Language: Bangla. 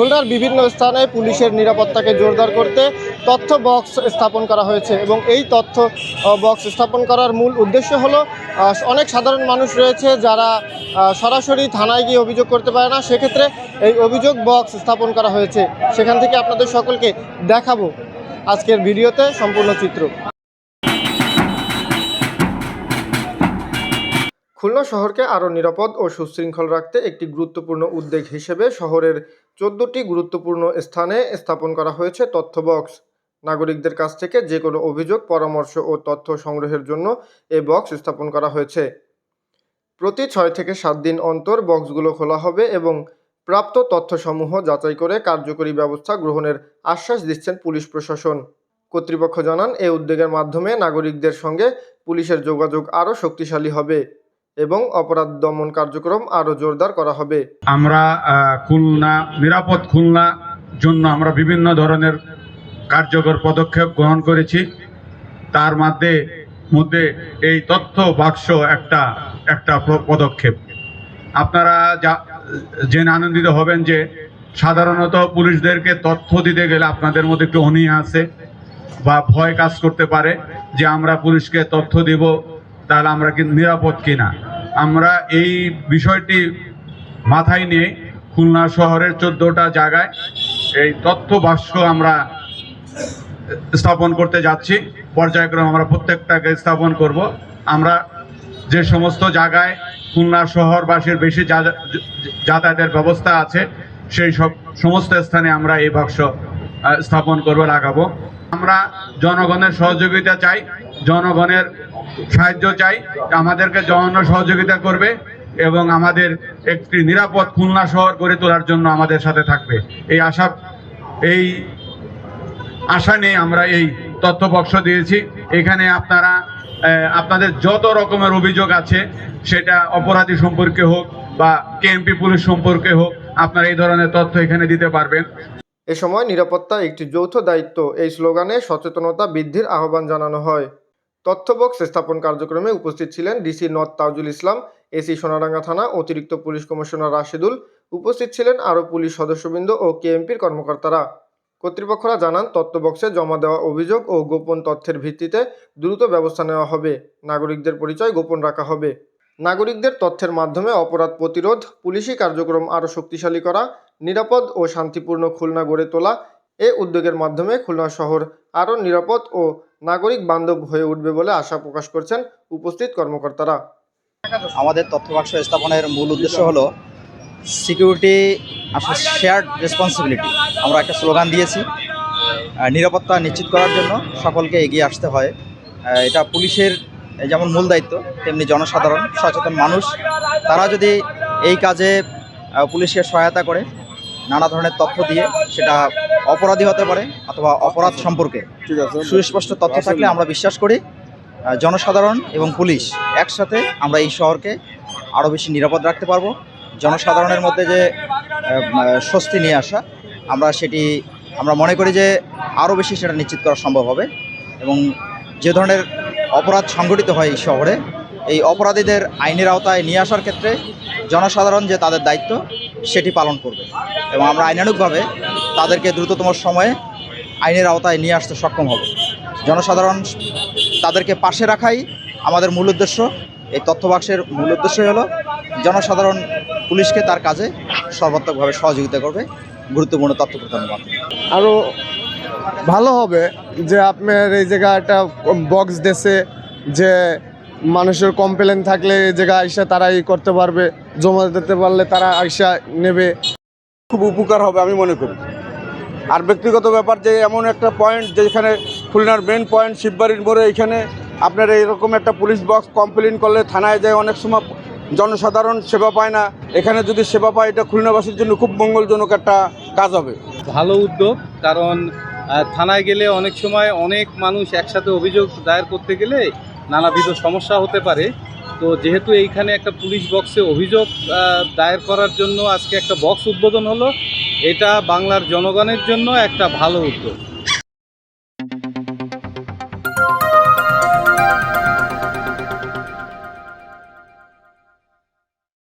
খুলনার বিভিন্ন স্থানে পুলিশের নিরাপত্তাকে জোরদার করতে তথ্য বক্স স্থাপন করা হয়েছে এবং এই তথ্য বক্স স্থাপন করার মূল উদ্দেশ্য হলো অনেক সাধারণ মানুষ রয়েছে যারা সরাসরি থানায় গিয়ে অভিযোগ করতে পারে না। সেক্ষেত্রে এই অভিযোগ বক্স স্থাপন করা হয়েছে। সেখান থেকে আপনাদের সকলকে দেখাবো আজকের ভিডিওতে সম্পূর্ণ চিত্র। খুলনা শহরকে আরও নিরাপদ ও সুশৃঙ্খল রাখতে একটি গুরুত্বপূর্ণ উদ্যোগ হিসেবে শহরের চোদ্দটি গুরুত্বপূর্ণ স্থানে স্থাপন করা হয়েছে তথ্য বক্স। নাগরিকদের কাছ থেকে যে কোনো অভিযোগ, পরামর্শ ও তথ্য সংগ্রহের জন্য এ বক্স স্থাপন করা হয়েছে। প্রতি ছয় থেকে সাত দিন অন্তর বক্সগুলো খোলা হবে এবং প্রাপ্ত তথ্যসমূহ যাচাই করে কার্যকরী ব্যবস্থা গ্রহণের আশ্বাস দিচ্ছেন পুলিশ প্রশাসন। কর্তৃপক্ষ জানান এই উদ্যোগের মাধ্যমে নাগরিকদের সঙ্গে পুলিশের যোগাযোগ আরও শক্তিশালী হবে। এবং অপরাধ দমন কার্যক্রম আরও জোরদার করা হবে। আমরা খুলনা, নিরাপদ খুলনা জন্য আমরা বিভিন্ন ধরনের কার্যকর পদক্ষেপ গ্রহণ করেছি। তার মধ্যে মধ্যে এই তথ্য বাক্স একটা একটা পদক্ষেপ। আপনারা যা, জেনে আনন্দিত হবেন যে সাধারণত পুলিশদেরকে তথ্য দিতে গেলে আপনাদের মধ্যে একটু অনীহা আছে বা ভয় কাজ করতে পারে যে আমরা পুলিশকে তথ্য দিব, তাহলে আমরা কি নিরাপদ কিনা? আমরা এই বিষয়টি মাথায় নিয়ে খুলনা শহরের চোদ্দটা জায়গায় এই তথ্য বাক্স আমরা স্থাপন করতে যাচ্ছি। পর্যায়ক্রমে আমরা প্রত্যেকটাকে স্থাপন করব। আমরা যে সমস্ত জায়গায় খুলনা শহরবাসীর বেশি যাতায়াতের ব্যবস্থা আছে, সেই সব সমস্ত স্থানে আমরা এই বাক্স স্থাপন করব, লাগাবো। আমরা জনগণের সহযোগিতা চাই। জনগণের সাহায্য চাই, আমাদেরকে জন সহযোগিতা করবে এবং আমাদের একটি নিরাপদ খুলনা শহর গড়ে তোলার জন্য আমাদের সাথে থাকবে। এই আশা এই আশা নিয়ে আমরা এই তথ্য বক্স দিয়েছি। এখানে আপনারা আপনাদের যত রকমের অভিযোগ আছে, সেটা অপরাধী সম্পর্কে হোক বা কেএমপি পুলিশ সম্পর্কে হোক, আপনারা এই ধরনের তথ্য এখানে দিতে পারবেন। এ সময় নিরাপত্তা একটি যৌথ দায়িত্ব এই স্লোগানে সচেতনতা বৃদ্ধির আহ্বান জানানো হয়। তথ্য বক্স স্থাপন কার্যক্রমে উপস্থিত ছিলেন DC north Tajul Islam, AC Sonaranga থানা, অতিরিক্ত পুলিশ কমিশনার রাশিদুল, উপস্থিত ছিলেন আরও পুলিশ সদস্যবৃন্দ ও কেএমপির কর্মকর্তারা। কর্তৃপক্ষরা জানান তথ্য বক্সে জমা দেওয়া অভিযোগ ও গোপন তথ্যের ভিত্তিতে দ্রুত ব্যবস্থা নেওয়া হবে। নাগরিকদের পরিচয় গোপন রাখা হবে। নাগরিকদের তথ্যের মাধ্যমে অপরাধ প্রতিরোধ, পুলিশি কার্যক্রম আরও শক্তিশালী করা, নিরাপদ ও শান্তিপূর্ণ খুলনা গড়ে তোলা এ উদ্যোগের মাধ্যমে খুলনা শহর আরও নিরাপদ ও নাগরিক বান্ধব হয়ে উঠবে বলে আশা প্রকাশ করছেন উপস্থিত কর্মকর্তারা। আমাদের তথ্য বাক্স স্থাপনের মূল উদ্দেশ্য হলো সিকিউরিটি আসলে শেয়ার্ড রেসপন্সিবিলিটি আমরা একটা স্লোগান দিয়েছি নিরাপত্তা নিশ্চিত করার জন্য সকলকে এগিয়ে আসতে হয়। এটা পুলিশের যেমন মূল দায়িত্ব, তেমনি জনসাধারণ, সচেতন মানুষ। তারা যদি এই কাজে পুলিশকে সহায়তা করে নানা ধরনের তথ্য দিয়ে সেটা অপরাধী হতে পারে অথবা অপরাধ সম্পর্কে। সুস্পষ্ট তথ্য থাকলে আমরা বিশ্বাস করি জনসাধারণ এবং পুলিশ একসাথে আমরা এই শহরকে আরও বেশি নিরাপদ রাখতে পারব। জনসাধারণের মধ্যে যে স্বস্তি নিয়ে আসা আমরা সেটি আমরা মনে করি যে আরও বেশি সেটা নিশ্চিত করা সম্ভব হবে এবং যে ধরনের অপরাধ সংগঠিত হয় এই শহরে এই অপরাধীদের আইনের আওতায় নিয়ে আসার ক্ষেত্রে জনসাধারণ যে তাদের দায়িত্ব সেটি পালন করবে এবং আমরা আইনানুগভাবে তাদেরকে দ্রুততম সময়ে আইনের আওতায় নিয়ে আসতে সক্ষম হবে। জনসাধারণ তাদেরকে পাশে রাখাই আমাদের মূল উদ্দেশ্য। এই তথ্য বাক্সের মূল উদ্দেশ্যই হলো, জনসাধারণ পুলিশকে তার কাজে সর্বাত্মকভাবে সহযোগিতা করবে। গুরুত্বপূর্ণ তথ্য প্রদানের মাধ্যমে। আরও ভালো হবে যে আপনার এই জায়গা একটা বক্স দেশে যে মানুষের কমপ্লেন থাকলে এই জায়গা আইসা তারা ই করতে পারবে জমা দিতে পারলে তারা আইসা নেবে। খুব উপকার হবে আমি মনে করি। আর ব্যক্তিগত ব্যাপার যে এমন একটা পয়েন্ট যেখানে খুলনার মেন পয়েন্ট শিববাড়ির মোড়ে এখানে আপনার এইরকম একটা পুলিশ বক্স কমপ্লেন করলে থানায় যায় অনেক সময় জনসাধারণ সেবা পায় না। এখানে যদি সেবা পায় এটা খুলনাবাসীর জন্য খুব মঙ্গলজনক একটা কাজ হবে। ভালো উদ্যোগ কারণ থানায় গেলে অনেক সময় অনেক মানুষ একসাথে অভিযোগ দায়ের করতে গেলে নানাবিধ সমস্যা হতে পারে। তো যেহেতু এইখানে একটা পুলিশ বক্সে অভিযোগ দায়ের করার জন্য আজকে একটা বক্স উদ্বোধন হলো। এটা বাংলার জনগণের জন্য একটা ভালো উদ্যোগ।